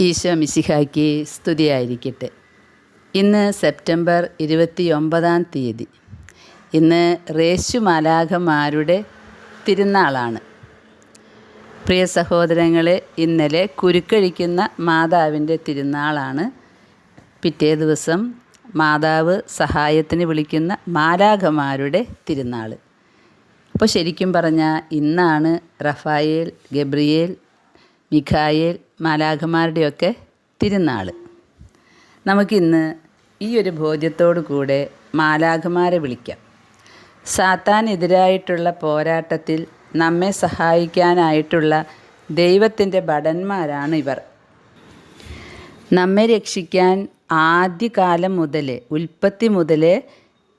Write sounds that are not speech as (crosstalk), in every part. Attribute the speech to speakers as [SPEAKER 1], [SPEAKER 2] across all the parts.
[SPEAKER 1] ഈശോ മിശിഹായ്ക്ക് സ്തുതിയായിരിക്കട്ടെ. ഇന്ന് സെപ്റ്റംബർ ഇരുപത്തി ഒമ്പതാം തീയതി. ഇന്ന് റേശു മാലാഖമാരുടെ തിരുനാളാണ്. പ്രിയ സഹോദരങ്ങളെ ഇന്നലെ കുരുക്കഴിക്കുന്ന മാതാവിന്റെ തിരുനാളാണ്. പിറ്റേ ദിവസം മാതാവ് സഹായത്തിന് വിളിക്കുന്ന മാലാഖമാരുടെ തിരുനാൾ. അപ്പോൾ ശരിക്കും പറഞ്ഞാൽ ഇന്നാണ് റഫായേൽ ഗബ്രിയേൽ മിഖായേൽ മാലാഖമാരുടെയൊക്കെ തിരുനാൾ നമുക്കിന്ന് ഈ ഒരു ബോധ്യത്തോടു കൂടെ മാലാഖമാരെ വിളിക്കാം. സാത്താനെതിരായിട്ടുള്ള പോരാട്ടത്തിൽ നമ്മെ സഹായിക്കാനായിട്ടുള്ള ദൈവത്തിന്റെ ഭടന്മാരാണ് ഇവർ. നമ്മെ രക്ഷിക്കാൻ ആദ്യകാലം മുതലേ ഉൽപ്പത്തി മുതലേ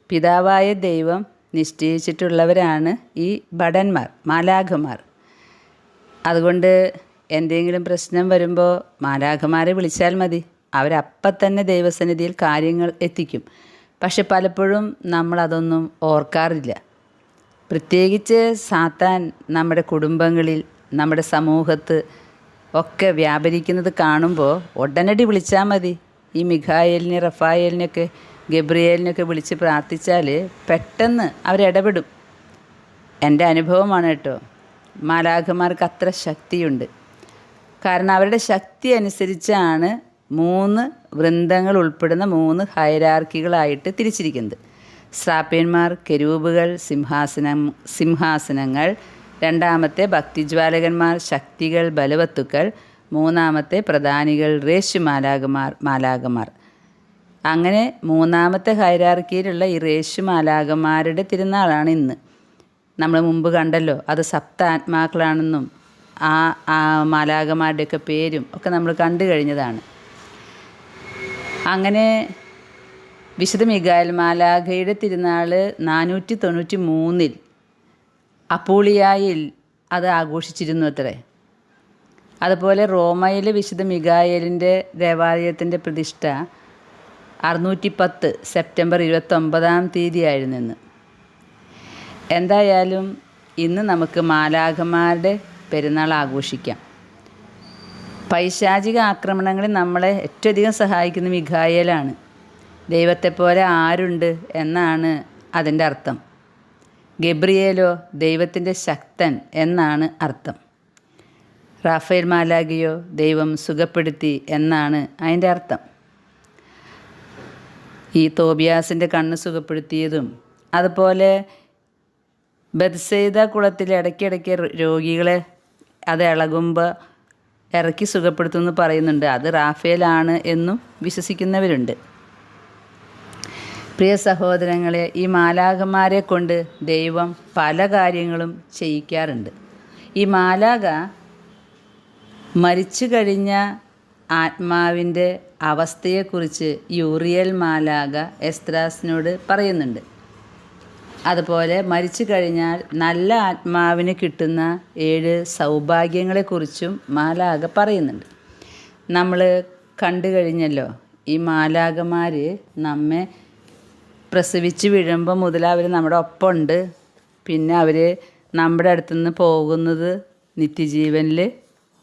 [SPEAKER 1] പിതാവായ ദൈവം നിശ്ചയിച്ചിട്ടുള്ളവരാണ് ഈ ഭടന്മാർ മാലാഖമാർ. അതുകൊണ്ട് എന്തെങ്കിലും പ്രശ്നം വരുമ്പോൾ മാലാഖമാരെ വിളിച്ചാൽ മതി. അവരപ്പം തന്നെ ദൈവസന്നിധിയിൽ കാര്യങ്ങൾ എത്തിക്കും. പക്ഷെ പലപ്പോഴും നമ്മളതൊന്നും ഓർക്കാറില്ല. പ്രത്യേകിച്ച് സാത്താൻ നമ്മുടെ കുടുംബങ്ങളിൽ നമ്മുടെ സമൂഹത്ത് ഒക്കെ വ്യാപരിക്കുന്നത് കാണുമ്പോൾ ഉടനടി വിളിച്ചാൽ മതി. ഈ മിഖായലിനെ റഫായലിനെയൊക്കെ ഗബ്രിയേലിനെയൊക്കെ വിളിച്ച് പ്രാർത്ഥിച്ചാൽ പെട്ടെന്ന് അവരിടപെടും എന്റെ അനുഭവമാണ് കേട്ടോ. മാലാഖമാർക്ക് അത്ര ശക്തിയുണ്ട്. കാരണം അവരുടെ ശക്തി അനുസരിച്ചാണ് മൂന്ന് വൃന്ദങ്ങൾ ഉൾപ്പെടുന്ന മൂന്ന് ഹൈരാർക്കികളായിട്ട് തിരിച്ചിരിക്കുന്നത്. ശ്രാപ്യന്മാർ കെരൂപുകൾ സിംഹാസനം സിംഹാസനങ്ങൾ രണ്ടാമത്തെ ഭക്തിജ്വാലകന്മാർ ശക്തികൾ ബലവത്തുക്കൾ മൂന്നാമത്തെ പ്രധാനികൾ റേശു മാലാകമാർ. മാലാകമാർ അങ്ങനെ മൂന്നാമത്തെ ഹൈരാർക്കിയിലുള്ള ഈ റേശു മാലാകമാരുടെ തിരുനാളാണ് ഇന്ന്. നമ്മൾ മുമ്പ് കണ്ടല്ലോ അത് സപ്ത ആത്മാക്കളാണെന്നും ആ മാലാകമാരുടെയൊക്കെ പേരും ഒക്കെ നമ്മൾ കണ്ടു കഴിഞ്ഞതാണ്. അങ്ങനെ വിശുദ്ധ മിഗായൽ മാലാഖയുടെ തിരുനാൾ നാനൂറ്റി തൊണ്ണൂറ്റി മൂന്നിൽ അപ്പൂളിയായിൽ അത് ആഘോഷിച്ചിരുന്നു അത്രേ. അതുപോലെ റോമയിലെ വിശുദ്ധ മിഗായലിന്റെ ദേവാലയത്തിന്റെ പ്രതിഷ്ഠ അറുന്നൂറ്റി പത്ത് സെപ്റ്റംബർ ഇരുപത്തൊമ്പതാം തീയതിയായിരുന്നു എന്തായാലും ഇന്ന് നമുക്ക് മാലാഖമാരുടെ പെരുന്നാൾ ആഘോഷിക്കാം. പൈശാചിക ആക്രമണങ്ങളിൽ നമ്മളെ ഏറ്റവും അധികം സഹായിക്കുന്ന മിഖായേലാണ്. ദൈവത്തെപ്പോലെ ആരുണ്ട് എന്നാണ് അതിന്റെ അർത്ഥം. ഗബ്രിയേലോ ദൈവത്തിന്റെ ശക്തൻ എന്നാണ് അർത്ഥം. റാഫേൽ മാലാഗിയോ ദൈവം സുഖപ്പെടുത്തി എന്നാണ് അതിന്റെ അർത്ഥം. ഈ തോബിയാസിന്റെ കണ്ണ് സുഖപ്പെടുത്തിയതും അതുപോലെ ബദ്സൈദ കുളത്തിൽ ഇടയ്ക്കിടയ്ക്ക് രോഗികളെ അത് ഇളകുമ്പോൾ ഇറക്കി സുഖപ്പെടുത്തുമെന്ന് പറയുന്നുണ്ട്. അത് റാഫേലാണ് എന്നും വിശ്വസിക്കുന്നവരുണ്ട്. പ്രിയ സഹോദരങ്ങളെ ഈ മാലാഖമാരെ കൊണ്ട് ദൈവം പല കാര്യങ്ങളും ചെയ്യിക്കാറുണ്ട്. ഈ മാലാക മരിച്ചു കഴിഞ്ഞ ആത്മാവിന്റെ അവസ്ഥയെക്കുറിച്ച് യൂറിയൽ മാലാക എസ്ത്രാസിനോട് പറയുന്നുണ്ട്. അതുപോലെ മരിച്ചു കഴിഞ്ഞാൽ നല്ല ആത്മാവിന് കിട്ടുന്ന ഏഴ് സൗഭാഗ്യങ്ങളെക്കുറിച്ചും മാലാക പറയുന്നുണ്ട്. നമ്മൾ കണ്ടു കഴിഞ്ഞല്ലോ ഈ മാലാകമാർ നമ്മെ പ്രസവിച്ച് വീഴുമ്പോൾ മുതൽ അവർ നമ്മുടെ ഒപ്പമുണ്ട്. പിന്നെ അവർ നമ്മുടെ അടുത്തുനിന്ന് പോകുന്നത് നിത്യജീവനിൽ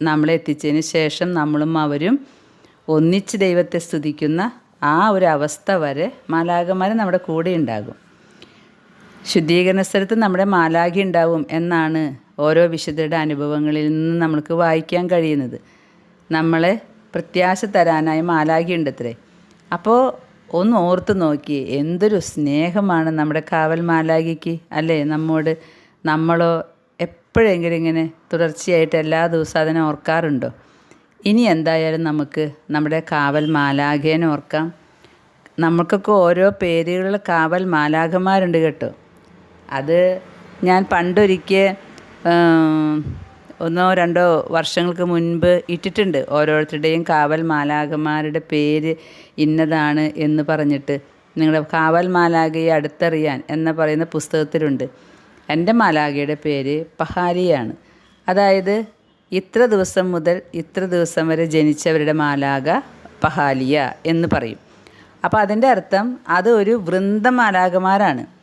[SPEAKER 1] നമ്മളെ എത്തിച്ചതിന് ശേഷം നമ്മളും അവരും ഒന്നിച്ച് ദൈവത്തെ സ്തുതിക്കുന്ന ആ ഒരു അവസ്ഥ വരെ മാലാകന്മാർ നമ്മുടെ കൂടെ ഉണ്ടാകും. ശുദ്ധീകരണ സ്ഥലത്ത് നമ്മുടെ മാലാഖി ഉണ്ടാവും എന്നാണ് ഓരോ വിശുദ്ധരുടെ അനുഭവങ്ങളിൽ നിന്ന് നമുക്ക് വായിക്കാൻ കഴിയുന്നത്. നമ്മളെ പ്രത്യാശ തരാനായി മാലാഖി ഉണ്ട് അത്രേ അപ്പോൾ ഒന്ന് ഓർത്ത് നോക്കി എന്തൊരു സ്നേഹമാണ് നമ്മുടെ കാവൽ മാലാഖിക്ക് അല്ലേ? നമ്മോട് നമ്മളോ എപ്പോഴെങ്കിലും ഇങ്ങനെ തുടർച്ചയായിട്ട് എല്ലാ ദിവസവും അതിനെ ഓർക്കാറുണ്ടോ? ഇനി എന്തായാലും നമുക്ക് നമ്മുടെ കാവൽ മാലാഖേനെ ഓർക്കാം. നമുക്കൊക്കെ ഓരോ പേരുകളിൽ കാവൽ മാലാഖമാരുണ്ട് കേട്ടോ. അത് ഞാൻ പണ്ടൊരിക്കൽ ഒന്നോ രണ്ടോ വർഷങ്ങൾക്ക് മുൻപ് ഇട്ടിട്ടുണ്ട്. ഓരോരുത്തരുടെയും കാവൽ മാലാഖമാരുടെ പേര് ഇന്നതാണ് എന്ന് പറഞ്ഞിട്ട്. നിങ്ങളുടെ കാവൽ മാലാഖയെ അടുത്തറിയാൻ എന്ന് പറയുന്ന പുസ്തകത്തിലുണ്ട്. എന്റെ മാലാഖയുടെ പേര് പഹാരിയാണ്. അതായത് ഇത്ര ദിവസം മുതൽ ഇത്ര ദിവസം വരെ ജനിച്ചവരുടെ മാലാഖ പഹാലിയ എന്ന് പറയും. അപ്പോൾ അതിന്റെ അർത്ഥം അത് ഒരു വൃന്ദമാലാഖമാരാണ്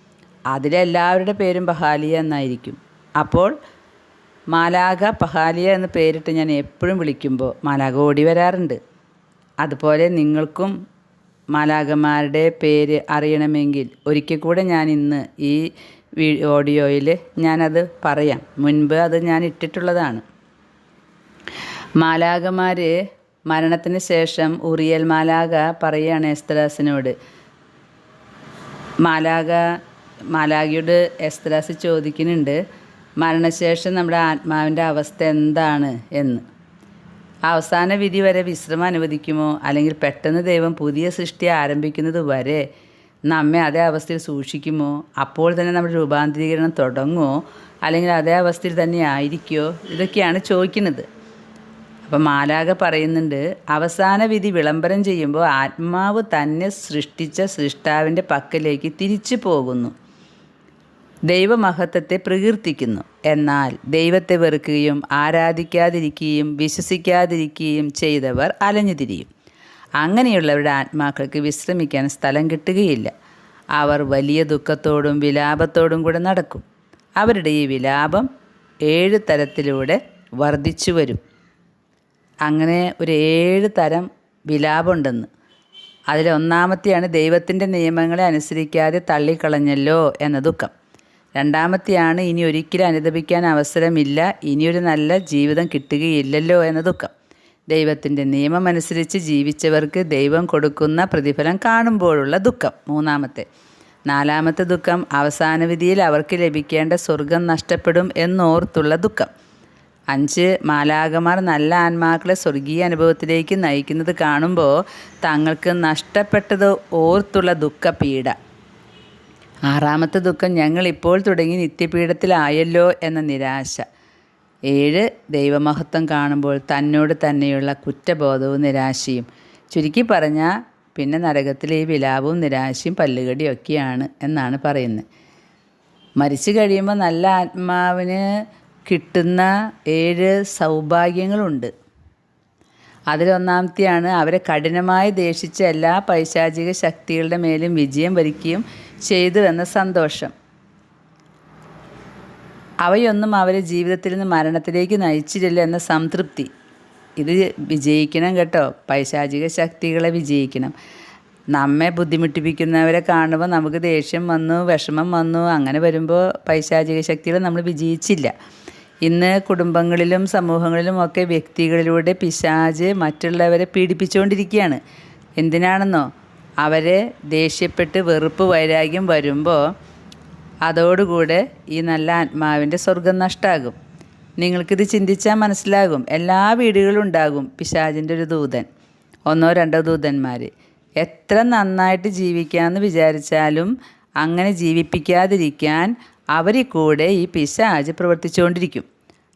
[SPEAKER 1] അതിലെല്ലാവരുടെ പേരും പഹാലിയ എന്നായിരിക്കും. അപ്പോൾ മാലാക പഹാലിയ എന്ന് പേരിട്ട് ഞാൻ എപ്പോഴും വിളിക്കുമ്പോൾ മാലാക ഓടി വരാറുണ്ട്. അതുപോലെ നിങ്ങൾക്കും മാലാഖമാരുടെ പേര് അറിയണമെങ്കിൽ ഒരിക്കൽ കൂടെ ഞാൻ ഇന്ന് ഈ വീ ഓഡിയോയിൽ ഞാനത് പറയാം. മുൻപ് അത് ഞാൻ ഇട്ടിട്ടുള്ളതാണ്. മാലാകമാർ മരണത്തിന് ശേഷം ഉറിയൽ മാലാക പറയുകയാണ് എസ്തരാസിനോട് മാലാക മാലാഖയോട് എസ്തരാസ് ചോദിക്കുന്നുണ്ട് മരണശേഷം നമ്മുടെ ആത്മാവിന്റെ അവസ്ഥ എന്താണ്? എന്ന്. അവസാന വിധി വരെ വിശ്രമം അനുവദിക്കുമോ? അല്ലെങ്കിൽ പെട്ടെന്ന് ദൈവം പുതിയ സൃഷ്ടി ആരംഭിക്കുന്നത് വരെ നമ്മെ അതേ അവസ്ഥയിൽ സൂക്ഷിക്കുമോ? അപ്പോൾ തന്നെ നമ്മുടെ രൂപാന്തരീകരണം തുടങ്ങുമോ? അല്ലെങ്കിൽ അതേ അവസ്ഥയിൽ തന്നെ ആയിരിക്കുമോ? ഇതൊക്കെയാണ് ചോദിക്കുന്നത്. അപ്പം മാലാക പറയുന്നുണ്ട് അവസാന വിധി വിളംബരം ചെയ്യുമ്പോൾ ആത്മാവ് തന്നെ സൃഷ്ടിച്ച സൃഷ്ടാവിന്റെ പക്കലേക്ക് തിരിച്ചു പോകുന്നു. ദൈവമഹത്വത്തെ പ്രകീർത്തിക്കുന്നു. എന്നാൽ ദൈവത്തെ വെറുക്കുകയും ആരാധിക്കാതിരിക്കുകയും വിശ്വസിക്കാതിരിക്കുകയും ചെയ്തവർ അലഞ്ഞുതിരിയും അങ്ങനെയുള്ളവരുടെ ആത്മാക്കൾക്ക് വിശ്രമിക്കാൻ സ്ഥലം കിട്ടുകയില്ല. അവർ വലിയ ദുഃഖത്തോടും വിലാപത്തോടും കൂടെ നടക്കും. അവരുടെ ഈ വിലാപം ഏഴ് തരത്തിലൂടെ വർദ്ധിച്ചു വരും. അങ്ങനെ ഒരു ഏഴ് തരം വിലാപമുണ്ടെന്ന്. അതിലൊന്നാമത്തെയാണ് ദൈവത്തിന്റെ നിയമങ്ങളെ അനുസരിക്കാതെ തള്ളിക്കളഞ്ഞല്ലോ എന്ന ദുഃഖം. രണ്ടാമത്തെയാണ് ഇനി ഒരിക്കലും അനുദപിക്കാൻ അവസരമില്ല. ഇനിയൊരു നല്ല ജീവിതം കിട്ടുകയില്ലല്ലോ എന്ന ദുഃഖം. ദൈവത്തിന്റെ നിയമം അനുസരിച്ച് ജീവിച്ചവർക്ക് ദൈവം കൊടുക്കുന്ന പ്രതിഫലം കാണുമ്പോഴുള്ള ദുഃഖം. മൂന്നാമത്തെ. നാലാമത്തെ ദുഃഖം അവസാന വിധിയിൽ അവർക്ക് ലഭിക്കേണ്ട സ്വർഗം നഷ്ടപ്പെടും എന്നോർത്തുള്ള ദുഃഖം. അഞ്ച്. മാലാകമാർ നല്ല ആത്മാക്കളെ സ്വർഗീയ അനുഭവത്തിലേക്ക് നയിക്കുന്നത് കാണുമ്പോൾ തങ്ങൾക്ക് നഷ്ടപ്പെട്ടത് ഓർത്തുള്ള ദുഃഖപീഡ ആറാമത്തെ ദുഃഖം ഞങ്ങൾ ഇപ്പോൾ തുടങ്ങി നിത്യപീഠത്തിലായല്ലോ എന്ന നിരാശ. ഏഴ് ദൈവമഹത്വം കാണുമ്പോൾ തന്നോട് തന്നെയുള്ള കുറ്റബോധവും നിരാശയും. ചുരുക്കി പറഞ്ഞാൽ പിന്നെ നരകത്തിലെ ഈ വിലാപവും നിരാശയും പല്ലുകടിയൊക്കെയാണ് എന്നാണ് പറയുന്നത്. മരിച്ചു കഴിയുമ്പോൾ നല്ല ആത്മാവിന് കിട്ടുന്ന ഏഴ് സൗഭാഗ്യങ്ങളുണ്ട്. അതിലൊന്നാമത്തെയാണ് അവരെ കഠിനമായി ദേഷിച്ച എല്ലാ പൈശാചിക ശക്തികളുടെ മേലും വിജയം വരിക്കുകയും ചെയ്തു എന്ന സന്തോഷം. അവയൊന്നും അവരെ ജീവിതത്തിൽ നിന്ന് മരണത്തിലേക്ക് നയിച്ചിട്ടില്ല എന്ന സംതൃപ്തി. ഇത് വിജയിക്കണം കേട്ടോ. പൈശാചിക ശക്തികളെ വിജയിക്കണം. നമ്മെ ബുദ്ധിമുട്ടിപ്പിക്കുന്നവരെ കാണുമ്പോൾ നമുക്ക് ദേഷ്യം വന്നു വിഷമം വന്നു അങ്ങനെ വരുമ്പോൾ പൈശാചിക ശക്തികൾ നമ്മൾ വിജയിച്ചില്ല. ഇന്ന് കുടുംബങ്ങളിലും സമൂഹങ്ങളിലും ഒക്കെ വ്യക്തികളിലൂടെ പിശാജ് മറ്റുള്ളവരെ പീഡിപ്പിച്ചുകൊണ്ടിരിക്കുകയാണ്. എന്തിനാണെന്നോ? അവരെ ദേഷ്യപ്പെട്ട് വെറുപ്പ് വൈരാഗ്യം വരുമ്പോൾ അതോടുകൂടെ ഈ നല്ല ആത്മാവിന്റെ സ്വർഗം നഷ്ടമാകും നിങ്ങൾക്കിത് ചിന്തിച്ചാൽ മനസ്സിലാകും. എല്ലാ വീടുകളും ഉണ്ടാകും പിശാജിന്റെ ഒരു ദൂതൻ. ഒന്നോ രണ്ടോ ദൂതന്മാർ എത്ര നന്നായിട്ട് ജീവിക്കാമെന്ന് വിചാരിച്ചാലും അങ്ങനെ ജീവിപ്പിക്കാതിരിക്കാൻ അവരിൽ കൂടെ ഈ പിശാജ് പ്രവർത്തിച്ചുകൊണ്ടിരിക്കും.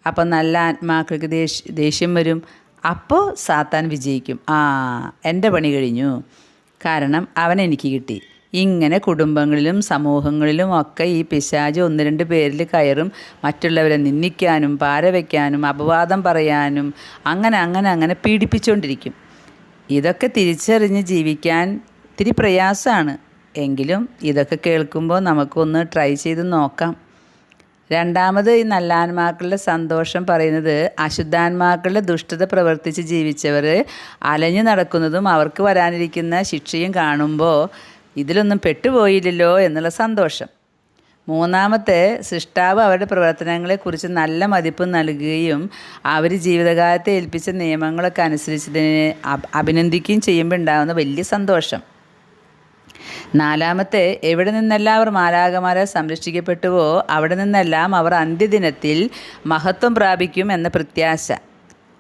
[SPEAKER 1] അപ്പം നല്ല ആത്മാക്കൾക്ക് ദേഷ്യ വരും. അപ്പോൾ സാത്താൻ വിജയിക്കും. ആ എന്റെ പണി കഴിഞ്ഞു. കാരണം അവൻ എനിക്ക് കിട്ടി. ഇങ്ങനെ കുടുംബങ്ങളിലും സമൂഹങ്ങളിലും ഒക്കെ ഈ പിശാജ് ഒന്ന് രണ്ട് പേരിൽ കയറും. മറ്റുള്ളവരെ നിന്ദിക്കാനും പാരവയ്ക്കാനും അപവാദം പറയാനും അങ്ങനെ അങ്ങനെ അങ്ങനെ പീഡിപ്പിച്ചുകൊണ്ടിരിക്കും ഇതൊക്കെ തിരിച്ചറിഞ്ഞ് ജീവിക്കാൻ ഇത്തിരി പ്രയാസമാണ് എങ്കിലും ഇതൊക്കെ കേൾക്കുമ്പോൾ നമുക്കൊന്ന് ട്രൈ ചെയ്ത് നോക്കാം. രണ്ടാമത് ഈ നല്ലാന്മാക്കളുടെ സന്തോഷം പറയുന്നത് അശുദ്ധാന്മാക്കളുടെ ദുഷ്ടത പ്രവർത്തിച്ച് ജീവിച്ചവർ അലഞ്ഞു നടക്കുന്നതും അവർക്ക് വരാനിരിക്കുന്ന ശിക്ഷയും കാണുമ്പോൾ ഇതിലൊന്നും പെട്ടുപോയില്ലല്ലോ എന്നുള്ള സന്തോഷം. മൂന്നാമത്തെ സൃഷ്ടാവ് അവരുടെ പ്രവർത്തനങ്ങളെക്കുറിച്ച് നല്ല മതിപ്പ് നൽകുകയും അവർ ജീവിതകാലത്തെ ഏൽപ്പിച്ച നിയമങ്ങളൊക്കെ അനുസരിച്ചതിനെ അഭിനന്ദിക്കുകയും ചെയ്യുമ്പോൾ ഉണ്ടാകുന്ന വലിയ സന്തോഷം. നാലാമത്തെ എവിടെ നിന്നെല്ലാം അവർ മാലാകമാരെ സംരക്ഷിക്കപ്പെട്ടുവോ അവിടെ നിന്നെല്ലാം അവർ അന്ത്യദിനത്തിൽ മഹത്വം പ്രാപിക്കും എന്ന പ്രത്യാശ.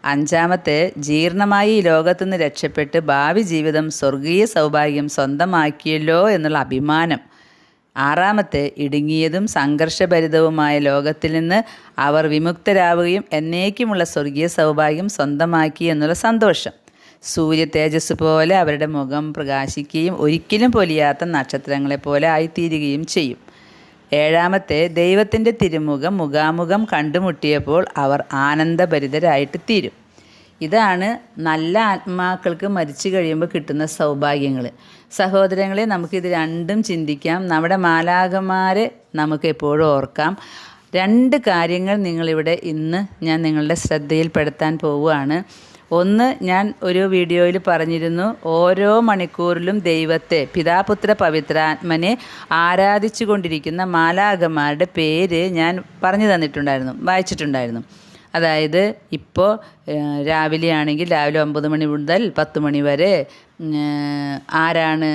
[SPEAKER 1] അഞ്ചാമത്തെ ജീർണമായി ഈ ലോകത്തുനിന്ന് രക്ഷപ്പെട്ട് ഭാവി ജീവിതം സ്വർഗീയ സൗഭാഗ്യം സ്വന്തമാക്കിയല്ലോ എന്നുള്ള അഭിമാനം. ആറാമത്തെ ഇടുങ്ങിയതും സംഘർഷഭരിതവുമായ ലോകത്തിൽ നിന്ന് അവർ വിമുക്തരാവുകയും എന്നേക്കുമുള്ള സ്വർഗീയ സൗഭാഗ്യം സ്വന്തമാക്കി എന്നുള്ള സന്തോഷം. സൂര്യ തേജസ് പോലെ അവരുടെ മുഖം പ്രകാശിക്കുകയും ഒരിക്കലും പൊലിയാത്ത നക്ഷത്രങ്ങളെ പോലെ ആയിത്തീരുകയും ചെയ്യും. ഏഴാമത്തെ ദൈവത്തിന്റെ തിരുമുഖം മുഖാമുഖം കണ്ടുമുട്ടിയപ്പോൾ അവർ ആനന്ദഭരിതരായിട്ട് തീരും. ഇതാണ് നല്ല ആത്മാക്കൾക്ക് മരിച്ചു കഴിയുമ്പോൾ കിട്ടുന്ന സൗഭാഗ്യങ്ങൾ സഹോദരങ്ങളെ നമുക്കിത് രണ്ടും ചിന്തിക്കാം. നമ്മുടെ മാലാകന്മാരെ നമുക്ക് എപ്പോഴും ഓർക്കാം. രണ്ട് കാര്യങ്ങൾ നിങ്ങളിവിടെ ഇന്ന് ഞാൻ നിങ്ങളുടെ ശ്രദ്ധയിൽപ്പെടുത്താൻ പോവുകയാണ്. ഒന്ന് ഞാൻ ഒരു വീഡിയോയിൽ പറഞ്ഞിരുന്നു ഓരോ മണിക്കൂറിലും ദൈവത്തെ പിതാപുത്ര പവിത്രാത്മനെ ആരാധിച്ചു കൊണ്ടിരിക്കുന്ന മാലാകന്മാരുടെ പേര് ഞാൻ പറഞ്ഞു തന്നിട്ടുണ്ടായിരുന്നു വായിച്ചിട്ടുണ്ടായിരുന്നു. അതായത് ഇപ്പോൾ രാവിലെ ആണെങ്കിൽ രാവിലെ ഒമ്പത് മണി മുതൽ പത്ത് മണി വരെ ആരാണ്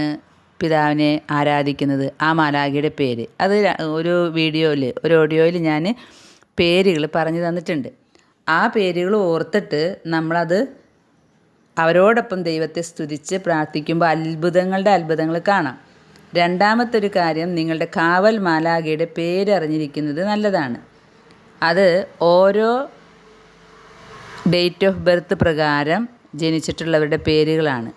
[SPEAKER 1] പിതാവിനെ ആരാധിക്കുന്നത്? ആ മാലാഖയുടെ പേര്. അത് ഒരു വീഡിയോയിൽ ഒരു ഓഡിയോയിൽ ഞാൻ പേരുകൾ പറഞ്ഞു തന്നിട്ടുണ്ട്. ആ പേരുകൾ ഓർത്തിട്ട് നമ്മളത് അവരോടൊപ്പം ദൈവത്തെ സ്തുതിച്ച് പ്രാർത്ഥിക്കുമ്പോൾ അത്ഭുതങ്ങളുടെ അത്ഭുതങ്ങൾ കാണാം. രണ്ടാമത്തെ ഒരു കാര്യം നിങ്ങളുടെ കാവൽ മാലാഖയുടെ പേരറിഞ്ഞിരിക്കുന്നത് നല്ലതാണ്. അത് ഓരോ ഡേറ്റ് ഓഫ് ബർത്ത് പ്രകാരം ജനിച്ചിട്ടുള്ളവരുടെ പേരുകളാണ്.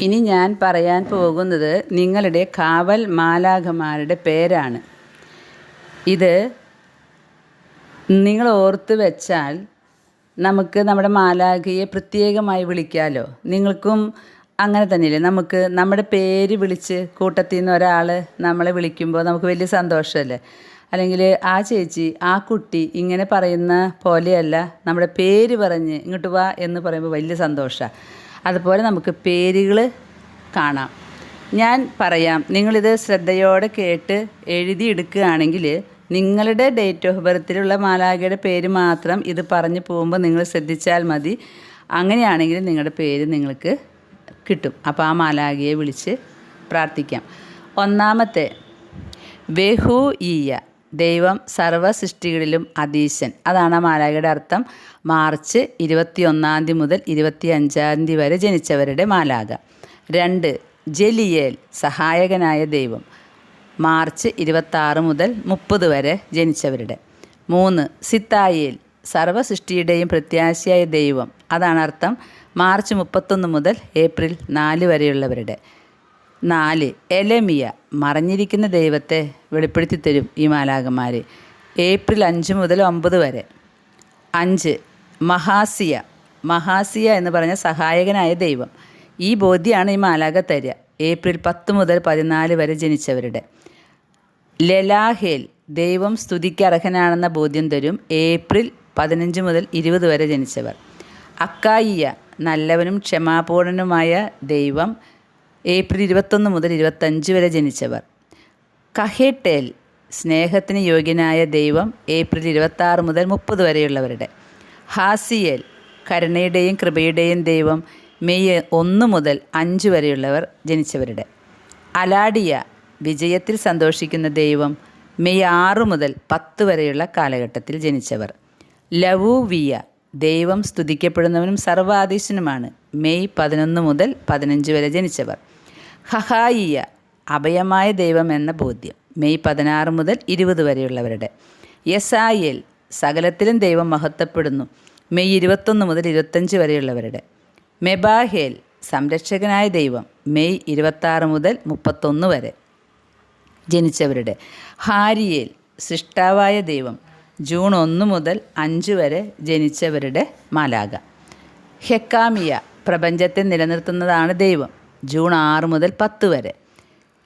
[SPEAKER 1] ഇനി ഞാൻ പറയാൻ പോകുന്നത് നിങ്ങളുടെ കാവൽ മാലാഖമാരുടെ പേരാണ്. ഇത് നിങ്ങൾ ഓർത്ത് വെച്ചാൽ നമുക്ക് നമ്മുടെ മാലാഖയെ പ്രത്യേകമായി വിളിക്കാമല്ലോ നിങ്ങൾക്കും അങ്ങനെ തന്നെയല്ലേ? നമുക്ക് നമ്മുടെ പേര് വിളിച്ച് കൂട്ടത്തിൽ നിന്ന് ഒരാൾ നമ്മളെ വിളിക്കുമ്പോൾ നമുക്ക് വലിയ സന്തോഷമല്ലേ? അല്ലെങ്കിൽ ആ ചേച്ചി ആ കുട്ടി ഇങ്ങനെ പറയുന്ന പോലെയല്ല നമ്മുടെ പേര് പറഞ്ഞ് ഇങ്ങോട്ട് വാ എന്ന് പറയുമ്പോൾ വലിയ സന്തോഷമാണ്. അതുപോലെ നമുക്ക് പേരുകൾ കാണാം. ഞാൻ പറയാം നിങ്ങളിത് ശ്രദ്ധയോടെ കേട്ട് എഴുതിയെടുക്കുകയാണെങ്കിൽ നിങ്ങളുടെ ഡേറ്റ് ഓഫ് ബർത്തിലുള്ള മാലാഖയുടെ പേര് മാത്രം ഇത് പറഞ്ഞു പോകുമ്പോൾ നിങ്ങൾ ശ്രദ്ധിച്ചാൽ മതി. അങ്ങനെയാണെങ്കിൽ നിങ്ങളുടെ പേര് നിങ്ങൾക്ക് കിട്ടും. അപ്പോൾ ആ മാലാഖയെ വിളിച്ച് പ്രാർത്ഥിക്കാം. ഒന്നാമത്തെ വെഹു ഈയ ദൈവം സർവ സൃഷ്ടികളിലും അതീശൻ അതാണ് ആ മാലാഖയുടെ അർത്ഥം. മാർച്ച് ഇരുപത്തി ഒന്നാം തീയതി മുതൽ ഇരുപത്തി അഞ്ചാം തീയതി വരെ ജനിച്ചവരുടെ മാലാഖ. രണ്ട് ജലിയേൽ സഹായകനായ ദൈവം. മാർച്ച് ഇരുപത്താറ് മുതൽ മുപ്പത് വരെ ജനിച്ചവരുടെ. മൂന്ന് സിത്തായിയിൽ സർവ സൃഷ്ടിയുടെയും പ്രത്യാശയായ ദൈവം. അതാണ് അർത്ഥം മാർച്ച് മുപ്പത്തൊന്ന് മുതൽ ഏപ്രിൽ നാല് വരെയുള്ളവരുടെ. നാല് എലമിയ മറഞ്ഞിരിക്കുന്ന ദൈവത്തെ വെളിപ്പെടുത്തി തരും ഈ മാലാകന്മാർ ഏപ്രിൽ അഞ്ച് മുതൽ ഒമ്പത് വരെ. അഞ്ച് മഹാസിയ മഹാസിയ എന്ന് പറഞ്ഞ സഹായകനായ ദൈവം. ഈ ബോധ്യമാണ് ഈ മാലാക തരിക ഏപ്രിൽ പത്ത് മുതൽ പതിനാല് വരെ ജനിച്ചവരുടെ. ലലാഹേൽ ദൈവം സ്തുതിക്ക് അർഹനാണെന്ന ബോധ്യം തരും ഏപ്രിൽ പതിനഞ്ച് മുതൽ ഇരുപത് വരെ ജനിച്ചവർ. അക്കായിയ നല്ലവനും ക്ഷമാപൂർണനുമായ ദൈവം ഏപ്രിൽ ഇരുപത്തൊന്ന് മുതൽ ഇരുപത്തഞ്ച് വരെ ജനിച്ചവർ. കഹേട്ടേൽ സ്നേഹത്തിന് യോഗ്യനായ ദൈവം ഏപ്രിൽ ഇരുപത്താറ് മുതൽ മുപ്പത് വരെയുള്ളവരുടെ. ഹാസിയേൽ കരുണയുടെയും കൃപയുടെയും ദൈവം മെയ് ഒന്ന് മുതൽ അഞ്ച് വരെയുള്ളവർ ജനിച്ചവരുടെ. അലാഡിയ വിജയത്തിൽ സന്തോഷിക്കുന്ന ദൈവം മെയ് ആറ് മുതൽ പത്ത് വരെയുള്ള കാലഘട്ടത്തിൽ ജനിച്ചവർ. ലവൂവിയ ദൈവം സ്തുതിക്കപ്പെടുന്നവനും സർവാധീശനുമാണ് മെയ് പതിനൊന്ന് മുതൽ പതിനഞ്ച് വരെ ജനിച്ചവർ. ഹഹായിയ അഭയമായ ദൈവം എന്ന ബോധ്യം മെയ് പതിനാറ് മുതൽ ഇരുപത് വരെയുള്ളവരുടെ. യസായേൽ സകലത്തിലും ദൈവം മഹത്വപ്പെടുന്നു മെയ് ഇരുപത്തൊന്ന് മുതൽ ഇരുപത്തഞ്ച് വരെയുള്ളവരുടെ. മെബാഹേൽ സംരക്ഷകനായ ദൈവം മെയ് ഇരുപത്താറ് മുതൽ മുപ്പത്തൊന്ന് വരെ. ജനിച്ചവരുടെ. ഹാരിയേൽ സൃഷ്ടാവായ ദൈവം ജൂൺ ഒന്ന് മുതൽ അഞ്ച് വരെ ജനിച്ചവരുടെ മാലാക ഹെക്കാമിയ പ്രപഞ്ചത്തെ നിലനിർത്തുന്നതാണ് ദൈവം ജൂൺ ആറ് മുതൽ പത്ത് വരെ.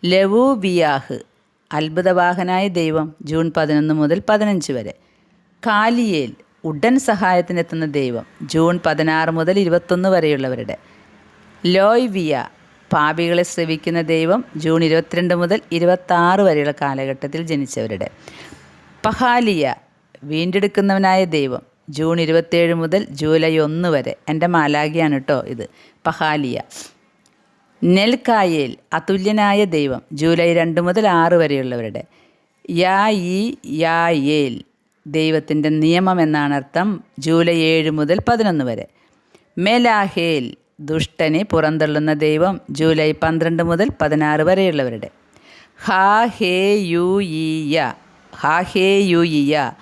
[SPEAKER 1] ലവൂബിയാഹ് അത്ഭുതവാഹനായ ദൈവം ജൂൺ പതിനൊന്ന് മുതൽ പതിനഞ്ച് വരെ. കാലിയേൽ ഉടൻ സഹായത്തിനെത്തുന്ന ദൈവം ജൂൺ പതിനാറ് മുതൽ ഇരുപത്തൊന്ന് വരെയുള്ളവരുടെ. ലോയ്വിയ പാപികളെ ശ്രവിക്കുന്ന ദൈവം ജൂൺ ഇരുപത്തിരണ്ട് മുതൽ ഇരുപത്താറ് വരെയുള്ള കാലഘട്ടത്തിൽ ജനിച്ചവരുടെ. പഹാലിയ വീണ്ടെടുക്കുന്നവനായ ദൈവം ജൂൺ ഇരുപത്തേഴ് മുതൽ ജൂലൈ ഒന്ന് വരെ. എന്റെ മാലാഖിയാണ് കേട്ടോ ഇത് പഹാലിയ. നെൽക്കായേൽ അതുല്യനായ ദൈവം ജൂലൈ രണ്ട് മുതൽ ആറ് വരെയുള്ളവരുടെ. യാ ഈ യാ ഏൽ ദൈവത്തിന്റെ നിയമം എന്നാണ് അർത്ഥം ജൂലൈ ഏഴ് മുതൽ പതിനൊന്ന് വരെ. മെലാഹേൽ ദുഷ്ടനെ പുറന്തള്ളുന്ന ദൈവം ജൂലൈ പന്ത്രണ്ട് മുതൽ പതിനാറ് വരെയുള്ളവരുടെ. ഹാ ഹേ യു ഇയ ഹാ ഹേ യു ഇയ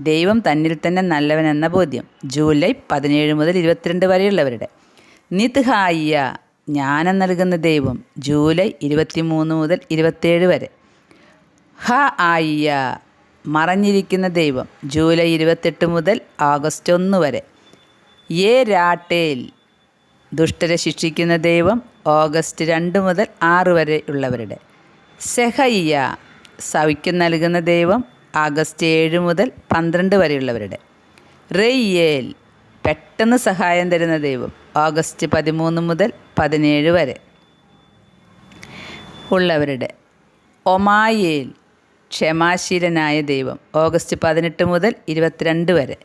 [SPEAKER 1] ദൈവം തന്നിൽ തന്നെ നല്ലവൻ എന്ന ബോധ്യം. ജൂലൈ പതിനേഴ് മുതൽ ഇരുപത്തിരണ്ട് വരെയുള്ളവരുടെ. നിത് ഹായിയ ജ്ഞാനം നൽകുന്ന ദൈവം ജൂലൈ ഇരുപത്തിമൂന്ന് മുതൽ ഇരുപത്തേഴ് വരെ. ഹ ആയിയ മറഞ്ഞിരിക്കുന്ന ദൈവം ജൂലൈ ഇരുപത്തെട്ട് മുതൽ ആഗസ്റ്റ് ഒന്ന് വരെ. ഏ രാട്ടേൽ. ദുഷ്ടരെ ശിക്ഷിക്കുന്ന ദൈവം ഓഗസ്റ്റ് രണ്ട് മുതൽ ആറ് വരെ ഉള്ളവരുടെ. സെഹയ്യ സൗഖ്യം നൽകുന്ന ദൈവം ആഗസ്റ്റ് ഏഴ് മുതൽ പന്ത്രണ്ട് വരെയുള്ളവരുടെ റെയ്യേൽ പെട്ടെന്ന് സഹായം തരുന്ന ദൈവം ഓഗസ്റ്റ് പതിമൂന്ന് മുതൽ പതിനേഴ് വരെ ഉള്ളവരുടെ. ഒമായേൽ ക്ഷമാശീലനായ ദൈവം ഓഗസ്റ്റ് പതിനെട്ട് മുതൽ ഇരുപത്തിരണ്ട് വരെ.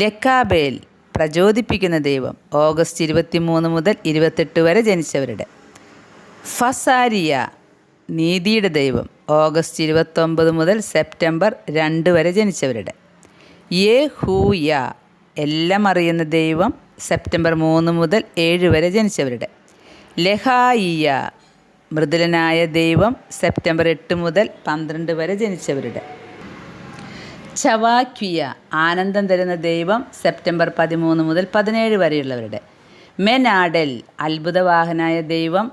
[SPEAKER 1] ലെക്കാബേൽ പ്രചോദിപ്പിക്കുന്ന ദൈവം ഓഗസ്റ്റ് ഇരുപത്തിമൂന്ന് മുതൽ ഇരുപത്തെട്ട് വരെ ജനിച്ചവരുടെ. ഫസാരിയ നീതിയുടെ ദൈവം ഓഗസ്റ്റ് ഇരുപത്തൊമ്പത് മുതൽ സെപ്റ്റംബർ രണ്ട് വരെ ജനിച്ചവരുടെ. യേ ഹൂയ എല്ലാം അറിയുന്ന ദൈവം സെപ്റ്റംബർ മൂന്ന് മുതൽ ഏഴ് വരെ ജനിച്ചവരുടെ. ലഹായിയ മൃദുലനായ ദൈവം സെപ്റ്റംബർ എട്ട് മുതൽ പന്ത്രണ്ട് വരെ ജനിച്ചവരുടെ. ചവാക്വിയ ആനന്ദം തരുന്ന ദൈവം സെപ്റ്റംബർ പതിമൂന്ന് മുതൽ പതിനേഴ് വരെയുള്ളവരുടെ. മെനാഡൽ അത്ഭുതവാഹനായ ദൈവം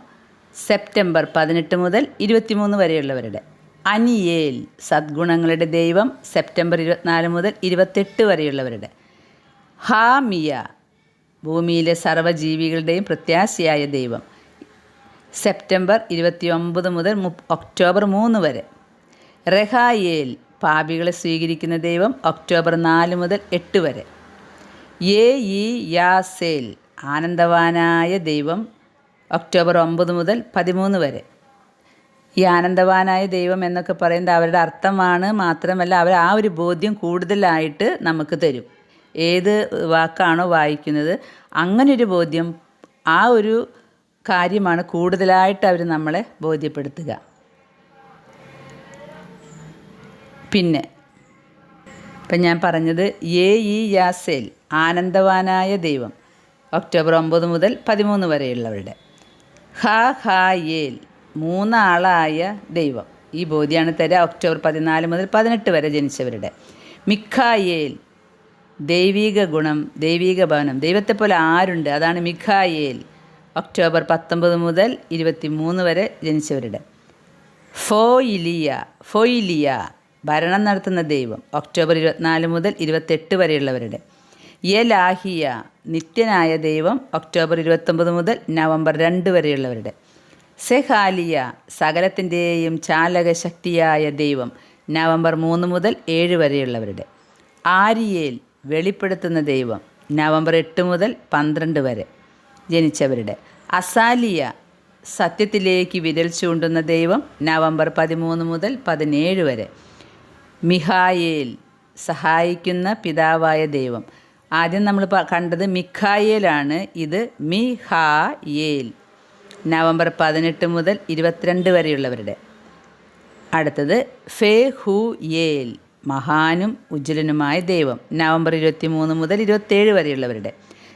[SPEAKER 1] സെപ്റ്റംബർ പതിനെട്ട് മുതൽ ഇരുപത്തിമൂന്ന് വരെയുള്ളവരുടെ. അനിയേൽ സദ്ഗുണങ്ങളുടെ ദൈവം സെപ്റ്റംബർ ഇരുപത്തിനാല് മുതൽ ഇരുപത്തെട്ട് വരെയുള്ളവരുടെ. ഹാമിയ ഭൂമിയിലെ സർവജീവികളുടെയും പ്രത്യാശയായ ദൈവം സെപ്റ്റംബർ ഇരുപത്തി ഒമ്പത് മുതൽ ഒക്ടോബർ മൂന്ന് വരെ. റെഹായേൽ പാപികളെ സ്വീകരിക്കുന്ന ദൈവം ഒക്ടോബർ നാല് മുതൽ എട്ട് വരെ. എ ഇ യാ സേൽ ആനന്ദവാനായ ദൈവം ഒക്ടോബർ ഒമ്പത് മുതൽ പതിമൂന്ന് വരെ. ഈ ആനന്ദവാനായ ദൈവം എന്നൊക്കെ പറയുന്നത് അവരുടെ അർത്ഥമാണ് മാത്രമല്ല അവർ ആ ഒരു ബോധ്യം കൂടുതലായിട്ട് നമുക്ക് തരും. ഏത് വാക്കാണോ വായിക്കുന്നത് അങ്ങനൊരു ബോധ്യം ആ ഒരു കാര്യമാണ് കൂടുതലായിട്ട് അവർ നമ്മളെ ബോധ്യപ്പെടുത്തുക. പിന്നെ. ഇപ്പം ഞാൻ പറഞ്ഞത് എ ഇ യാസേൽ ആനന്ദവാനായ ദൈവം ഒക്ടോബർ ഒമ്പത് മുതൽ പതിമൂന്ന് വരെയുള്ളവരുടെ. ഹ ഹ യേൽ മൂന്നാളായ ദൈവം. ഈ ബോധിയാണ് തരാ ഒക്ടോബർ പതിനാല് മുതൽ പതിനെട്ട് വരെ ജനിച്ചവരുടെ. മിഖായേൽ ദൈവിക ഗുണം ദൈവിക ഭവനം. ദൈവത്തെ പോലെ ആരുണ്ട്? അതാണ് മിഖായേൽ ഒക്ടോബർ പത്തൊമ്പത് മുതൽ ഇരുപത്തി മൂന്ന് വരെ ജനിച്ചവരുടെ. ഫോയിലിയ ഫോയിലിയ ഭരണം നടത്തുന്ന ദൈവം ഒക്ടോബർ ഇരുപത്തിനാല് മുതൽ ഇരുപത്തെട്ട് വരെയുള്ളവരുടെ. യലാഹിയ നിത്യനായ ദൈവം ഒക്ടോബർ ഇരുപത്തൊമ്പത് മുതൽ നവംബർ രണ്ട് വരെയുള്ളവരുടെ. സെഹാലിയ സകലത്തിന്റെയും ചാലക ശക്തിയായ ദൈവം നവംബർ മൂന്ന് മുതൽ ഏഴ് വരെയുള്ളവരുടെ. ആരിയേൽ വെളിപ്പെടുത്തുന്ന ദൈവം നവംബർ എട്ട് മുതൽ പന്ത്രണ്ട് വരെ ജനിച്ചവരുടെ. അസാലിയ സത്യത്തിലേക്ക് വിരൽ ചൂണ്ടുന്ന ദൈവം നവംബർ പതിമൂന്ന് മുതൽ പതിനേഴ് വരെ മിഹായേൽ സഹായിക്കുന്ന പിതാവായ ദൈവം. ആദ്യം നമ്മൾ കണ്ടത് മിഖായേലാണ് ഇത് മിഹായേൽ. നവംബർ പതിനെട്ട് മുതൽ ഇരുപത്തിരണ്ട് വരെയുള്ളവരുടെ. അടുത്തത് ഫേ ഹു യേൽ മഹാനും ഉജ്ജ്വലനുമായ ദൈവം. നവംബർ ഇരുപത്തി മൂന്ന് മുതൽ ഇരുപത്തേഴ് വരെയുള്ളവരുടെ.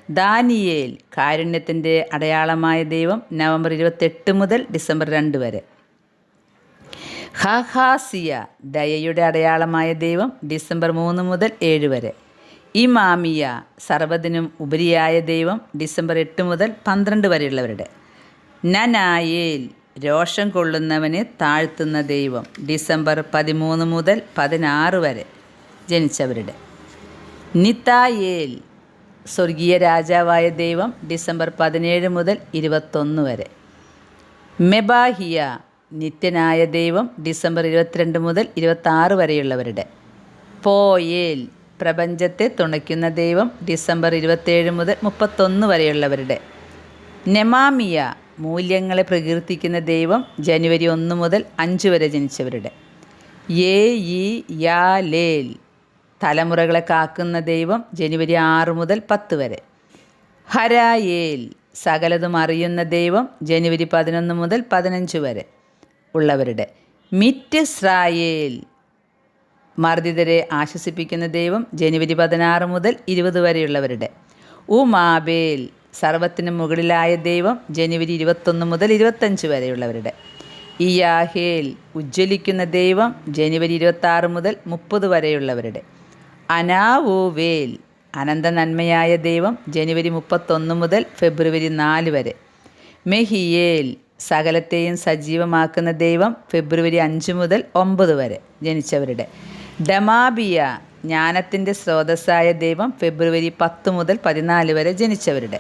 [SPEAKER 1] ദാനിയേൽ കാരുണ്യത്തിന്റെ അടയാളമായ ദൈവം നവംബർ ഇരുപത്തെട്ട് മുതൽ ഡിസംബർ രണ്ട് വരെ. ഹഹാസിയ ദയയുടെ അടയാളമായ ദൈവം ഡിസംബർ മൂന്ന് മുതൽ ഏഴ് വരെ. ഇമാമിയ സർവതിനും ഉപരിയായ ദൈവം ഡിസംബർ എട്ട് മുതൽ പന്ത്രണ്ട് വരെയുള്ളവരുടെ. നനായേൽ രോഷം കൊള്ളുന്നവനെ താഴ്ത്തുന്ന ദൈവം ഡിസംബർ പതിമൂന്ന് മുതൽ പതിനാറ് വരെ ജനിച്ചവരുടെ. നിതായേൽ സ്വർഗീയ രാജാവായ ദൈവം ഡിസംബർ പതിനേഴ് മുതൽ ഇരുപത്തൊന്ന് വരെ. മെബാഹിയ നിത്യനായ ദൈവം ഡിസംബർ ഇരുപത്തിരണ്ട് മുതൽ ഇരുപത്താറ് വരെയുള്ളവരുടെ. പോയേൽ പ്രപഞ്ചത്തെ തുണയ്ക്കുന്ന ദൈവം ഡിസംബർ ഇരുപത്തേഴ് മുതൽ മുപ്പത്തൊന്ന് വരെയുള്ളവരുടെ. നെമാമിയ മൂല്യങ്ങളെ പ്രകീർത്തിക്കുന്ന ദൈവം ജനുവരി ഒന്ന് മുതൽ അഞ്ച് വരെ ജനിച്ചവരുടെ. എ ഇ യാ ലേൽ തലമുറകളെ കാക്കുന്ന ദൈവം ജനുവരി ആറ് മുതൽ പത്ത് വരെ. ഹരായേൽ സകലതും അറിയുന്ന ദൈവം ജനുവരി പതിനൊന്ന് മുതൽ പതിനഞ്ച് വരെ. ഉള്ളവരുടെ. മിറ്റ് സ്രായേൽ മർദ്ദിതരെ ആശ്വസിപ്പിക്കുന്ന ദൈവം ജനുവരി പതിനാറ് മുതൽ ഇരുപത് വരെയുള്ളവരുടെ. ഉമാബേൽ സർവത്തിന് മുകളിലായ ദൈവം ജനുവരി ഇരുപത്തൊന്ന് മുതൽ ഇരുപത്തഞ്ച് വരെയുള്ളവരുടെ. ഇയാഹേൽ ഉജ്ജ്വലിക്കുന്ന ദൈവം ജനുവരി ഇരുപത്താറ് മുതൽ മുപ്പത് വരെയുള്ളവരുടെ. അനാവോവേൽ അനന്ത നന്മയായ ദൈവം ജനുവരി മുപ്പത്തൊന്ന് മുതൽ ഫെബ്രുവരി നാല് വരെ. മെഹിയേൽ സകലത്തെയും സജീവമാക്കുന്ന ദൈവം ഫെബ്രുവരി അഞ്ച് മുതൽ ഒമ്പത് വരെ ജനിച്ചവരുടെ. ഡമാബിയ ജ്ഞാനത്തിന്റെ സ്രോതസ്സായ ദൈവം ഫെബ്രുവരി പത്ത് മുതൽ പതിനാല് വരെ ജനിച്ചവരുടെ.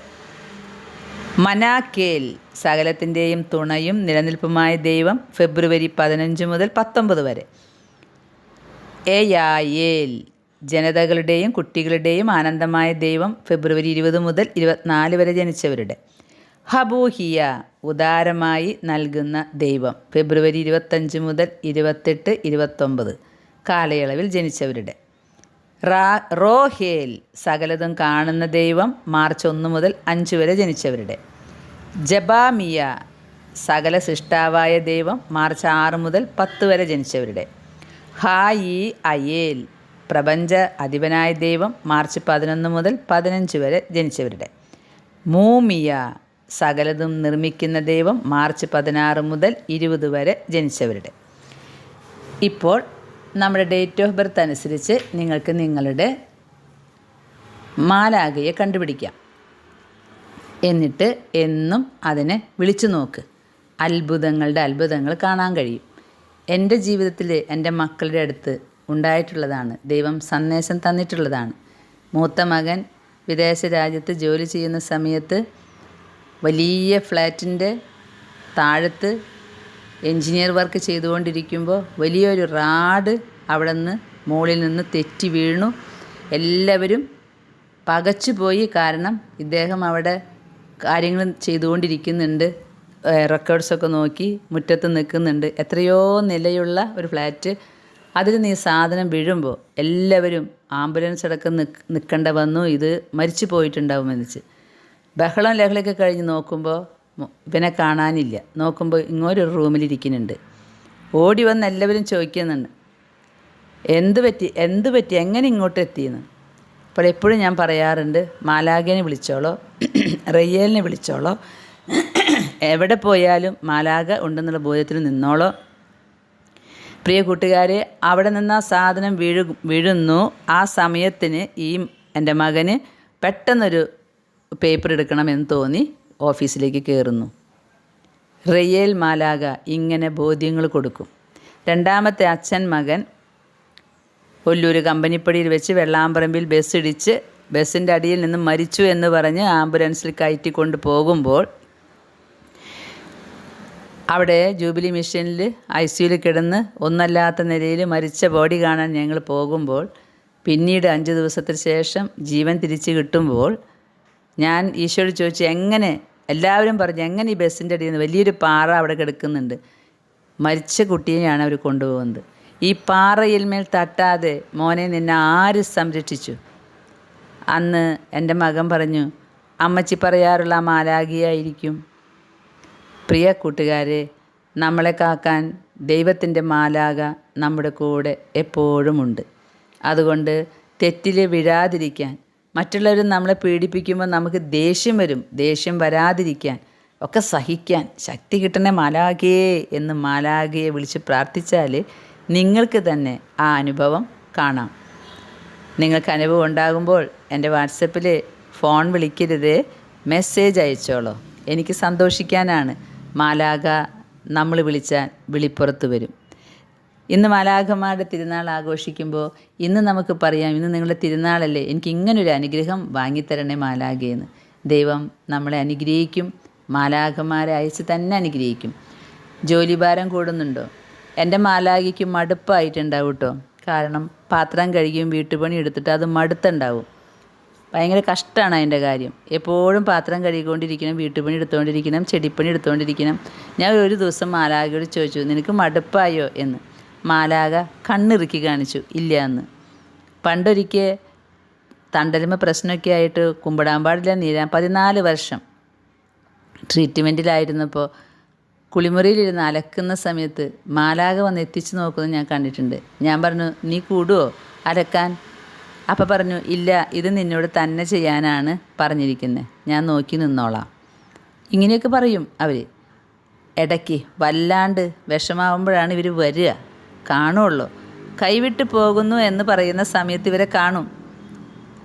[SPEAKER 1] മനാക്കേൽ സകലത്തിന്റെയും തുണയും നിലനിൽപ്പുമായ ദൈവം ഫെബ്രുവരി പതിനഞ്ച് മുതൽ പത്തൊമ്പത് വരെ. എയായേൽ ജനതകളുടെയും കുട്ടികളുടെയും ആനന്ദമായ ദൈവം ഫെബ്രുവരി ഇരുപത് മുതൽ ഇരുപത്തിനാല് വരെ ജനിച്ചവരുടെ. ഹബൂഹിയ ഉദാരമായി നൽകുന്ന ദൈവം. ഫെബ്രുവരി ഇരുപത്തഞ്ച് മുതൽ ഇരുപത്തെട്ട് ഇരുപത്തൊമ്പത് കാലയളവിൽ ജനിച്ചവരുടെ. റാ റോഹേൽ സകലതും കാണുന്ന ദൈവം മാർച്ച് ഒന്ന് മുതൽ അഞ്ച് വരെ ജനിച്ചവരുടെ. ജബാമിയ സകല സൃഷ്ടാവായ ദൈവം മാർച്ച് ആറ് മുതൽ പത്ത് വരെ ജനിച്ചവരുടെ. ഹായി അയേൽ പ്രപഞ്ച അധിപനായ ദൈവം മാർച്ച് പതിനൊന്ന് മുതൽ പതിനഞ്ച് വരെ ജനിച്ചവരുടെ. മൂമിയ സകലതും നിർമ്മിക്കുന്ന ദൈവം മാർച്ച് പതിനാറ് മുതൽ ഇരുപത് വരെ ജനിച്ചവരുടെ. ഇപ്പോൾ നമ്മുടെ ഡേറ്റ് ഓഫ് ബർത്ത് അനുസരിച്ച് നിങ്ങൾക്ക് നിങ്ങളുടെ മാലാകയെ കണ്ടുപിടിക്കാം. എന്നിട്ട് എന്നും അതിനെ വിളിച്ചു നോക്ക്. അത്ഭുതങ്ങളുടെ അത്ഭുതങ്ങൾ കാണാൻ കഴിയും. എന്റെ ജീവിതത്തിൽ എന്റെ മക്കളുടെ അടുത്ത് ഉണ്ടായിട്ടുള്ളതാണ്. ദൈവം സന്ദേശം തന്നിട്ടുള്ളതാണ്. മൂത്ത മകൻ വിദേശ രാജ്യത്ത് ജോലി ചെയ്യുന്ന സമയത്ത് വലിയ ഫ്ലാറ്റിന്റെ താഴത്ത് എൻജിനീയർ വർക്ക് ചെയ്തുകൊണ്ടിരിക്കുമ്പോൾ വലിയൊരു റാഡ് അവിടെ നിന്ന് മുകളിൽ നിന്ന് തെറ്റി വീണു. എല്ലാവരും പകച്ചുപോയി കാരണം ഇദ്ദേഹം അവിടെ കാര്യങ്ങൾ ചെയ്തുകൊണ്ടിരിക്കുന്നുണ്ട്. റെക്കോർഡ്സൊക്കെ നോക്കി മുറ്റത്ത് നിൽക്കുന്നുണ്ട്. എത്രയോ നിലയുള്ള ഒരു ഫ്ലാറ്റ്. അതിൽ നീ സാധനം വീഴുമ്പോൾ എല്ലാവരും ആംബുലൻസ് അടക്കം നിൽക്കേണ്ട വന്നു. ഇത് മരിച്ചു പോയിട്ടുണ്ടാവുമെന്ന് എന്നിച്ച് ബഹളം ലഹളയൊക്കെ കഴിഞ്ഞ് നോക്കുമ്പോൾ ഇവനെ കാണാനില്ല. നോക്കുമ്പോൾ ഇങ്ങോട്ടൊരു റൂമിലിരിക്കുന്നുണ്ട്. ഓടി വന്ന് എല്ലാവരും ചോദിക്കുന്നുണ്ട്. എന്ത് പറ്റി? എന്ത് പറ്റി? എങ്ങനെ ഇങ്ങോട്ട് എത്തിയെന്ന്? അപ്പോൾ എപ്പോഴും ഞാൻ പറയാറുണ്ട് മാലാഖേനെ വിളിച്ചോളോ (clears throat) റയ്യലിനെ വിളിച്ചോളോ (clears throat) എവിടെ പോയാലും മാലാഖ ഉണ്ടെന്നുള്ള ബോധ്യത്തിൽ നിന്നോളോ. പ്രിയ കൂട്ടുകാരെ അവിടെ നിന്ന് ആ സാധനം വീഴു വീഴുന്നു. ആ സമയത്തിന് ഈ എന്റെ മകന് പെട്ടെന്നൊരു പേപ്പർ എടുക്കണമെന്ന് തോന്നി ഓഫീസിലേക്ക് കയറുന്നു റയ്യേൽ മാലാക ഇങ്ങനെ ബോധ്യങ്ങൾ കൊടുക്കും. രണ്ടാമത്തെ അച്ഛൻ മകൻ ഒല്ലൂർ കമ്പനിപ്പടിയിൽ വെച്ച് വെള്ളാമ്പറമ്പിൽ ബസ് ഇടിച്ച് ബസ്സിന്റെ അടിയിൽ നിന്ന് മരിച്ചു എന്ന് പറഞ്ഞ് ആംബുലൻസിൽ കയറ്റിക്കൊണ്ട് പോകുമ്പോൾ അവിടെ ജൂബിലി മിഷനിൽ ഐ സിയുയിൽ കിടന്ന് ഒന്നല്ലാത്ത നിലയിൽ മരിച്ച ബോഡി കാണാൻ ഞങ്ങൾ പോകുമ്പോൾ പിന്നീട് അഞ്ച് ദിവസത്തിന് ശേഷം ജീവൻ തിരിച്ചു കിട്ടുമ്പോൾ ഞാൻ ഈശോയോട് ചോദിച്ചു എങ്ങനെ? എല്ലാവരും പറഞ്ഞു എങ്ങനെ ഈ ബസ്സിന്റെ അടിയിൽ നിന്ന്? വലിയൊരു പാറ അവിടെ കിടക്കുന്നുണ്ട്. മരിച്ച കുട്ടിയെയാണ് അവർ കൊണ്ടുപോകുന്നത്. ഈ പാറയിന്മേൽ തട്ടാതെ മോനെ നിന്നെ ആര് സംരക്ഷിച്ചു? അന്ന് എന്റെ മകൻ പറഞ്ഞു അമ്മച്ചി പറയാറുള്ള മാലാഖിയായിരിക്കും. പ്രിയ കൂട്ടുകാരെ നമ്മളെ കാക്കാൻ ദൈവത്തിന്റെ മാലാക നമ്മുടെ കൂടെ എപ്പോഴുമുണ്ട്. അതുകൊണ്ട് തെറ്റിൽ വീഴാതിരിക്കാൻ മറ്റുള്ളവർ നമ്മളെ പീഡിപ്പിക്കുമ്പോൾ നമുക്ക് ദേഷ്യം വരും. ദേഷ്യം വരാതിരിക്കാൻ ഒക്കെ സഹിക്കാൻ. ശക്തി കിട്ടണേ മാലാഖയെ എന്ന് മാലാഖയെ വിളിച്ച് പ്രാർത്ഥിച്ചാൽ നിങ്ങൾക്ക് തന്നെ ആ അനുഭവം കാണാം. നിങ്ങൾക്ക് അനുഭവം ഉണ്ടാകുമ്പോൾ എന്റെ വാട്സപ്പിൽ ഫോൺ വിളിക്കരുത്. മെസ്സേജ് അയച്ചോളോ. എനിക്ക് സന്തോഷിക്കാനാണ് മാലാക നമ്മൾ വിളിച്ചാൽ വിളിപ്പുറത്ത് വരും. ഇന്ന് മാലാഖമാരുടെ തിരുനാൾ ആഘോഷിക്കുമ്പോൾ ഇന്ന് നമുക്ക് പറയാം ഇന്ന് നിങ്ങളുടെ തിരുനാളല്ലേ എനിക്ക് ഇങ്ങനൊരു അനുഗ്രഹം വാങ്ങിത്തരണേ മാലാഖയെന്ന് ദൈവം നമ്മളെ അനുഗ്രഹിക്കും മാലാഖമാരെ അയച്ച് തന്നെ അനുഗ്രഹിക്കും. ജോലിഭാരം കൂടുന്നുണ്ടോ? എന്റെ മാലാഖയ്ക്ക് മടുപ്പായിട്ടുണ്ടാവും കേട്ടോ. കാരണം പാത്രം കഴുകിയും വീട്ടുപണി എടുത്തിട്ട് അത് മടുത്തുണ്ടാവും. ഭയങ്കര കഷ്ടമാണ് അതിന്റെ കാര്യം. എപ്പോഴും പാത്രം കഴുകിക്കൊണ്ടിരിക്കണം വീട്ടുപണി എടുത്തുകൊണ്ടിരിക്കണം ചെടിപ്പണി എടുത്തുകൊണ്ടിരിക്കണം. ഞാൻ ഒരു ദിവസം മാലാഖയോട് ചോദിച്ചു നിനക്ക് മടുപ്പായോ? എന്ന്. മാലാഖ കണ്ണിറുക്കി കാണിച്ചു ഇല്ല എന്ന്. പണ്ടൊരിക്കൽ തണ്ടലിമ പ്രശ്നമൊക്കെ ആയിട്ട് കുമ്പിടാൻ പാടില്ല നീരാൻ പതിനാല് വർഷം ട്രീറ്റ്മെന്റിലായിരുന്നപ്പോൾ കുളിമുറിയിലിരുന്ന് അലക്കുന്ന സമയത്ത് മാലാക വന്ന് എത്തിച്ചു നോക്കുന്നത് ഞാൻ കണ്ടിട്ടുണ്ട്. ഞാൻ പറഞ്ഞു നീ കൂടുവോ അലക്കാൻ? അപ്പം പറഞ്ഞു ഇല്ല ഇത് നിന്നോട് തന്നെ ചെയ്യാനാണ് പറഞ്ഞിരിക്കുന്നത് ഞാൻ നോക്കി നിന്നോളാം. ഇങ്ങനെയൊക്കെ പറയും അവർ ഇടയ്ക്ക് വല്ലാണ്ട് വിഷമാവുമ്പോഴാണ് ഇവർ വരിക. കാണുള്ളൂ. കൈവിട്ട് പോകുന്നു എന്ന് പറയുന്ന സമയത്ത് ഇവരെ കാണും.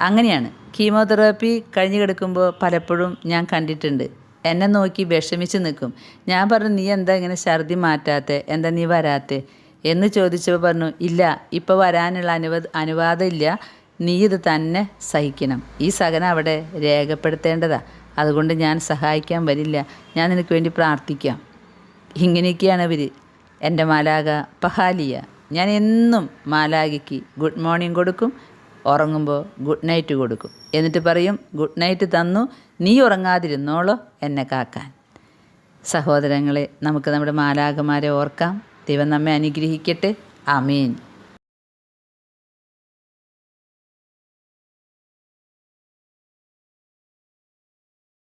[SPEAKER 1] അങ്ങനെയാണ്. കീമോതെറാപ്പി കഴിഞ്ഞു കിടക്കുമ്പോൾ പലപ്പോഴും ഞാൻ കണ്ടിട്ടുണ്ട്. എന്നെ നോക്കി വിഷമിച്ച് നിൽക്കും. ഞാൻ പറഞ്ഞു നീ എന്താ ഇങ്ങനെ ഛർദി മാറ്റാത്തെ? എന്താ നീ വരാത്തെ? എന്ന് ചോദിച്ചപ്പോൾ പറഞ്ഞു ഇല്ല ഇപ്പോൾ വരാനുള്ള അനുവ അനുവാദം ഇല്ല നീ ഇത് തന്നെ സഹിക്കണം. ഈ സഹനം അവിടെ രേഖപ്പെടുത്തേണ്ടതാ. അതുകൊണ്ട് ഞാൻ സഹായിക്കാൻ വരില്ല. ഞാൻ നിനക്ക് വേണ്ടി പ്രാർത്ഥിക്കാം. ഇങ്ങനെയൊക്കെയാണ് ഇവർ എന്റെ മാലാക പഹാലിയ. ഞാൻ എന്നും മാലാകയ്ക്ക് ഗുഡ് മോർണിംഗ് കൊടുക്കും ഉറങ്ങുമ്പോൾ ഗുഡ് നൈറ്റ് കൊടുക്കും. എന്നിട്ട് പറയും ഗുഡ് നൈറ്റ് തന്നു നീ ഉറങ്ങാതിരുന്നോളോ എന്നെ കാക്കാൻ. സഹോദരങ്ങളെ നമുക്ക് നമ്മുടെ മാലാകമാരെ ഓർക്കാം. ദൈവം നമ്മെ അനുഗ്രഹിക്കട്ടെ. ആമീൻ.